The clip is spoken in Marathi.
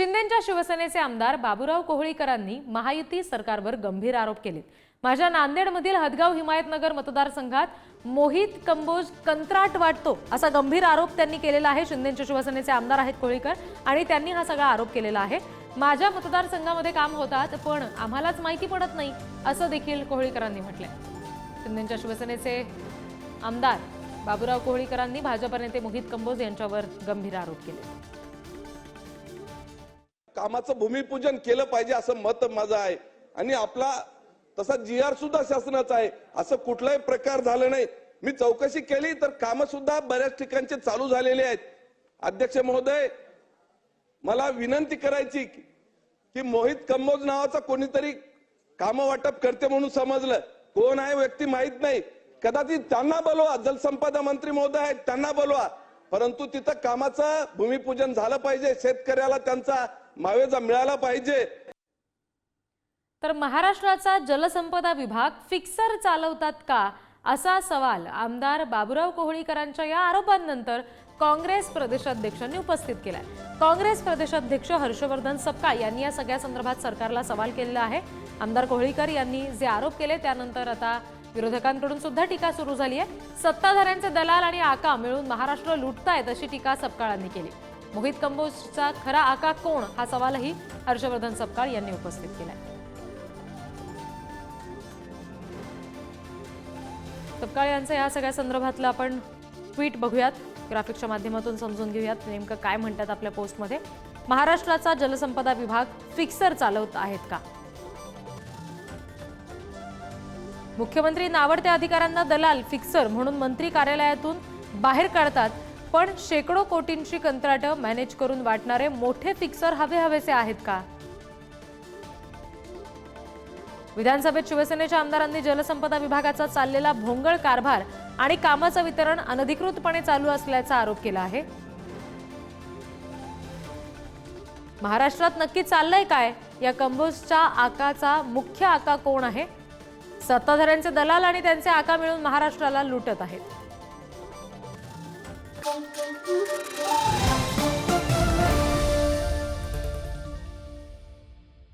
शिंदेच्या शिवसेनेचे आमदार बाबुराव कोहळीकरांनी महायुती सरकारवर गंभीर आरोप केले माझ्या नांदेडमधील हदगाव हिमायतनगर मतदारसंघात मोहित कंबोज कंत्राट वाटतो असा गंभीर आरोप त्यांनी केलेला आहे. शिंदेच्या शिवसेनेचे आमदार आहेत कोहळीकर आणि त्यांनी हा सगळा आरोप केलेला आहे. माझ्या मतदारसंघामध्ये काम होतात पण आम्हालाच माहिती पडत नाही असं देखील कोहळीकरांनी म्हटलंय. शिंदेच्या शिवसेनेचे आमदार बाबुराव कोहळीकरांनी भाजप नेते मोहित कंबोज यांच्यावर गंभीर आरोप केले कामाचं भूमिपूजन केलं पाहिजे असं मत माझं आहे. आणि आपला तसा जी आर सुद्धा शासनाचा आहे. असं कुठलाही प्रकार झालं नाही. मी चौकशी केली तर कामं सुद्धा बऱ्याच ठिकाणचे चालू झालेले आहेत. अध्यक्ष महोदय मला विनंती करायची की मोहित कंबोज नावाचा कोणीतरी कामं वाटप करते म्हणून समजलं. कोण आहे व्यक्ती माहीत नाही. कदाचित त्यांना बोलवा. जलसंपदा मंत्री महोदय आहेत त्यांना बोलवा. परंतु तिथं कामाचं भूमिपूजन झालं पाहिजे शेतकऱ्याला त्यांचा मावेजा मिळाला पाहिजे. तर महाराष्ट्राचा जलसंपदा विभाग फिक्सर चालवतात का? असा सवाल आमदार बाबुराव कोहळीकरांच्या या आरोपांनंतर काँग्रेस प्रदेशाध्यक्षांनी उपस्थित केलाय. काँग्रेस प्रदेशाध्यक्ष हर्षवर्धन सपकाळ यांनी या सगळ्या संदर्भात सरकारला सवाल केलेला आहे. आमदार कोहळीकर यांनी जे आरोप केले त्यानंतर आता विरोधकांकडून सुद्धा टीका सुरू झाली आहे. सत्ताधाऱ्यांचे दलाल आणि आका मिळून महाराष्ट्र लुटतायत अशी टीका सपकाळांनी केली. मोहित कंबोजचा खरा आका कोण? हा सवालही हर्षवर्धन सपकाळ यांनी उपस्थित केलाय. सपकाळ यांचं या सगळ्या संदर्भातलं आपण ट्विट बघूयात. ग्राफिक्सच्या माध्यमातून समजून घेऊयात नेमकं काय म्हणतात आपल्या पोस्टमध्ये. महाराष्ट्राचा जलसंपदा विभाग फिक्सर चालवत आहेत का? मुख्यमंत्री नावडत्या अधिकाऱ्यांना दलाल फिक्सर म्हणून मंत्री कार्यालयातून बाहेर काढतात. पण शेकडो कोटींची कंत्राटं मॅनेज करून वाटणारे मोठे फिक्सर हवे हवेसे आहेत का? विधानसभेत शिवसेनेच्या आमदारांनी जलसंपदा विभागाचा चाललेला भोंगळ कारभार आणि कामाचं वितरण अनधिकृतपणे चालू असल्याचा आरोप केला आहे. महाराष्ट्रात नक्की चाललंय काय? या कंबोजच्या आकाचा मुख्य आका कोण आहे? सत्ताधाऱ्यांचे दलाल आणि त्यांचे आका मिळून महाराष्ट्राला लुटत आहेत.